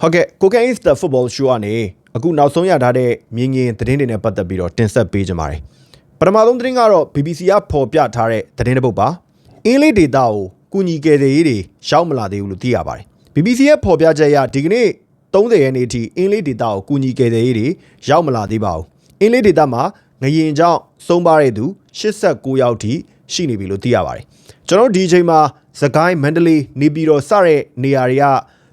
ဟုတ်ကဲ့ Cocaine is the football show ကနေအခုနောက်ဆုံးရထားတဲ့မြင်ငင်သတင်းတွေနဲ့ပတ်သက်ပြီးတော့တင်ဆက်ပေးကြပါမယ်ပထမဆုံးသတင်းကတော့ BBC ကဖော်ပြထားတဲ့သတင်းတစ်ပုဒ်ပါအင်းလေးဒေတာကိုကုညီကယ်ဆယ်ရေးတွေရောက်မလာသေးဘူးလို့သိရပါတယ် BBC ရဲ့ဖော်ပြချက်အရဒီကနေ့30ရက်နေ့အထိအင်းလေးဒေတာကိုကုညီကယ်ဆယ်ရေးတွေရောက်မလာသေးပါဘူးအင်းလေးဒေတာမှာငရင်ကြောင့်ဆုံးပါတဲ့သူ89ယောက်ထိရှိနေပြီလို့သိရပါတယ်ကျွန်တော်တို့ဒီအချိန်မှာသကိုင်းမန္တလေးနေပြည်တော်စတဲ့နေရာတွေက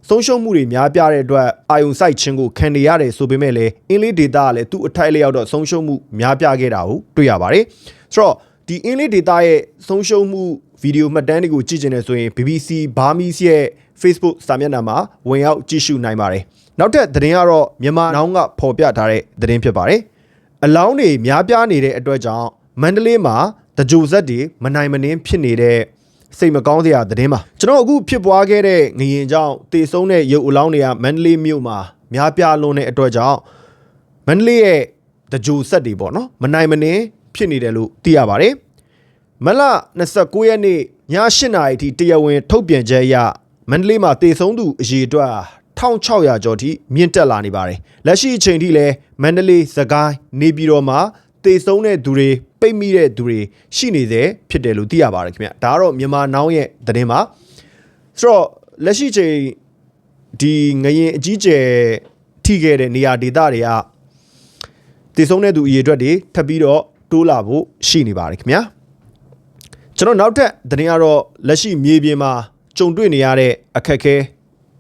ဆုံးရှုံးမှုတွေများပြားတဲ့အတွက်အာယုံစိုက်ခြင်းကိုခံနေရတယ်ဆိုပေမဲ့လည်းအင်းလေးဒေတာကလည်းသူ့အထိုက်လျောက်တော့ဆုံးရှုံးမှုများပြားခဲ့တာကိုတွေ့ရပါတယ်။ဆိုတော့ဒီအင်းလေးဒေတာရဲ့ဆုံးရှုံးမှုဗီဒီယိုမှတ်တမ်းတွေကိုကြည့်ချင်တယ်ဆိုရင် BBC Burmese ရဲ့ Facebook စာမျက်နှာမှာဝင်ရောက်ကြည့်ရှုနိုင်ပါတယ်။နောက်ထပ်သတင်းကတော့မြန်မာနောင်းကဖော်ပြထားတဲ့သတင်းဖြစ်ပါတယ်။အလောင်းတွေများပြားနေတဲ့အတွက်ကြောင့်မန္တလေးမှာတကြိုဆက်တွေမနိုင်မနှင်းဖြစ်နေတဲ့ စိတ်မကောင်းစရာသတင်းပါကျွန်တော်အခုဖြစ်ပွားခဲ့တဲ့ငရင်ကြောင့်တေဆုံးတဲ့ရုပ်အလောင်းတွေကမန္တလေးမြို့မှာများပြားလွန်းတဲ့အတွက်ကြောင့်မန္တလေးရဲ့တကြိုဆက်တွေပေါ့နော်မနိုင်မနှင်းဖြစ်နေတယ်လို့သိရပါတယ်မလ29ရက်နေ့ည8:00နာရီထိတရားဝင်ထုတ်ပြန်ချက်အရမန္တလေးမှာတေဆုံးသူအရေအတွက်1600ကျော်ထိမြင့်တက်လာနေပါတယ်လက်ရှိအချိန်ထိလည်းမန္တလေးစကိုင်းနေပြည်တော်မှာတေဆုံးတဲ့သူတွေ ပိတ်မိတဲ့သူတွေရှိနေသေးဖြစ်တယ်လို့သိရပါတယ်ခင်ဗျဒါကတော့မြန်မာနောင်းရဲ့သတင်းပါဆိုတော့လက်ရှိချိန်ဒီငရင်အကြီးကျယ်ထိခဲ့တဲ့နေရာဒေသတွေကတည်ဆုံးတဲ့သူအရေအတွက်တွေထပ်ပြီးတော့တိုးလာဖို့ရှိနေပါတယ်ခင်ဗျာကျွန်တော်နောက်ထပ်သတင်းကတော့လက်ရှိမြေပြင်မှာကြုံတွေ့နေရတဲ့အခက်အခဲ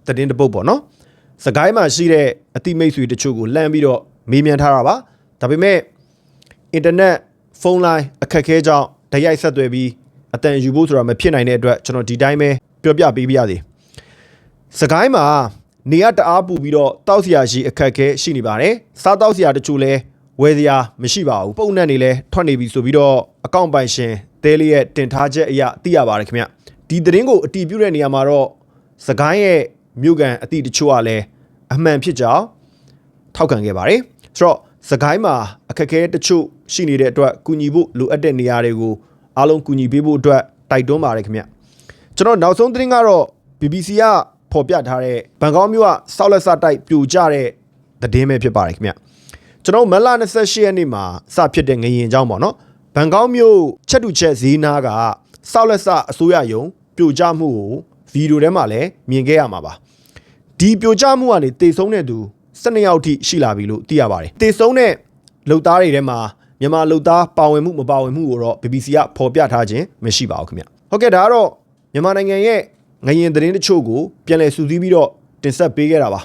သတင်းတစ်ပုဒ်ပေါ့နော်စကိုင်းမှာရှိတဲ့အတိမိတ်ဆွေတချို့ကိုလှမ်းပြီးတော့မေးမြန်းထားတာပါဒါပေမဲ့အင်တာနက် ဖုန်းလိုင်းအခက်အခဲကြောင့်ဓာတ်ရိုက်ဆက်သွယ်ပြီးအတန်ယူဖို့ဆိုတာမဖြစ်နိုင်တဲ့အတွက်ကျွန်တော်ဒီတိုင်းပဲပြောပြပေးပြရစီစကိုင်းမှာနေရတအားပူပြီးတော့တောက်စရာရှိအခက်အခဲရှိနေပါတယ်စားတောက်စရာတချို့လဲဝယ်စရာမရှိပါဘူးပုံနဲ့နေလဲထွက်နေပြီဆိုပြီးတော့အကောင့်ပိုင်ရှင်တဲလေးရဲ့တင်ထားချက်အရာသိရပါတယ်ခင်ဗျဒီသတင်းကိုအတီးပြုတ်တဲ့နေရာမှာတော့စကိုင်းရဲ့မြို့ကန်အတီးတချို့ကလည်းအမှန်ဖြစ်ကြောင်းထောက်ခံခဲ့ပါတယ်ဆိုတော့စကိုင်းမှာ အခက်အခဲတချို့ရှိနေတဲ့အတွက်ကူညီဖို့လိုအပ်တဲ့နေရာတွေကိုအားလုံးကူညီပေးဖို့အတွက်တိုက်တွန်းပါတယ်ခင်ဗျကျွန်တော်နောက်ဆုံးသတင်းကတော့ BBC ကဖော်ပြထားတဲ့ဘန်ကောက်မြို့ကဆောက်လက်စတိုက်ပြိုကျတဲ့သတင်းပဲဖြစ်ပါတယ်ခင်ဗျကျွန်တော်မလ28ရက်နေ့မှာစဖြစ်တဲ့ငရင်ကြောင်းပေါ့နော်ဘန်ကောက်မြို့ချက်တူချက်ဈေးနာကဆောက်လက်စအစိုးရယုံပြိုကျမှုကိုဗီဒီယိုထဲမှာလည်းမြင်ခဲ့ရမှာပါဒီပြိုကျမှုကနေတေဆုံးတဲ့သူ12ယောက်ထိရှိလာပြီလို့သိရပါတယ်တေဆုံးတဲ့ လုံသားတွေထဲမှာမြန်မာလုံသားပါဝင်မှုမပါဝင်မှုကိုတော့ BBC ကဖော်ပြထားခြင်းမရှိပါဘူးခင်ဗျဟုတ်ကဲ့ဒါကတော့မြန်မာနိုင်ငံရဲ့ငရင်သတင်းတချို့ကိုပြန်လည်စူးစီးပြီးတော့တင်ဆက်ပေးခဲ့တာပါ